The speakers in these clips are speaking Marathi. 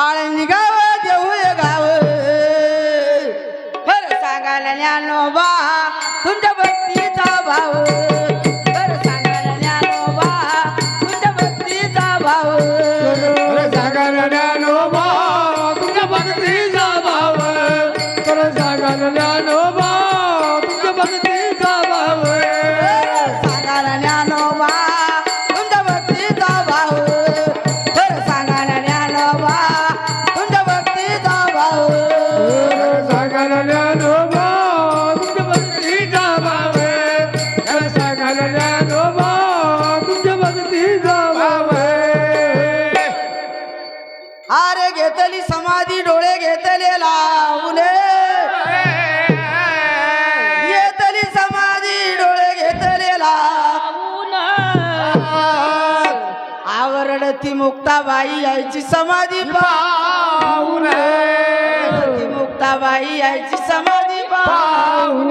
आळंदी गाव देऊळ गाव. खरं सांगायला ज्ञानोबा तुमच्या भक्तीचा भाऊ अरे घेतली समाधी डोळे घेतले लावले. घेतली समाधी डोळे घेतले लावून आवरडती मुक्ताबाई यायची समाधी पाहून. ती मुक्ताबाई यायची समाधी पाहून.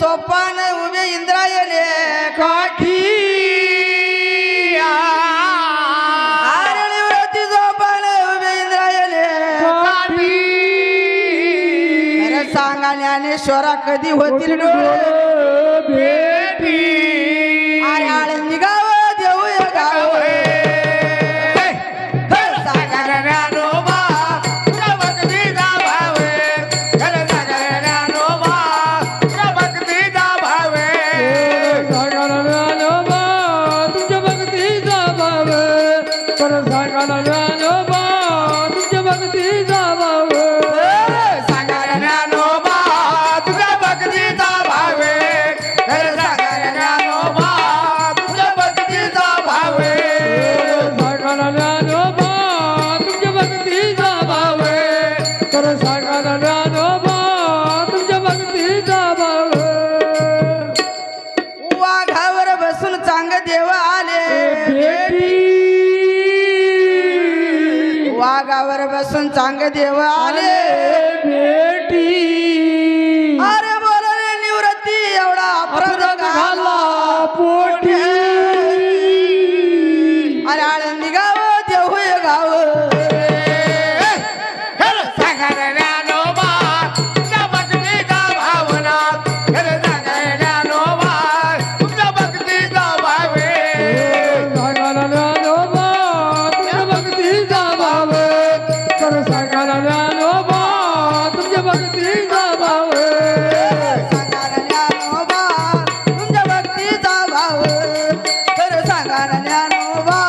सोपान उभे इंद्रायले काठी. आरळीवरती सोपान उभे इंद्रायले काठी. अरे सांगा कधी होतील डोळे? भेटी. आय आळंदी गा जाव तर सांगायला ज्ञानोबा तुझ्या भक्तीचा रसन चांग देवा आले भेटी. ज्ञानोबा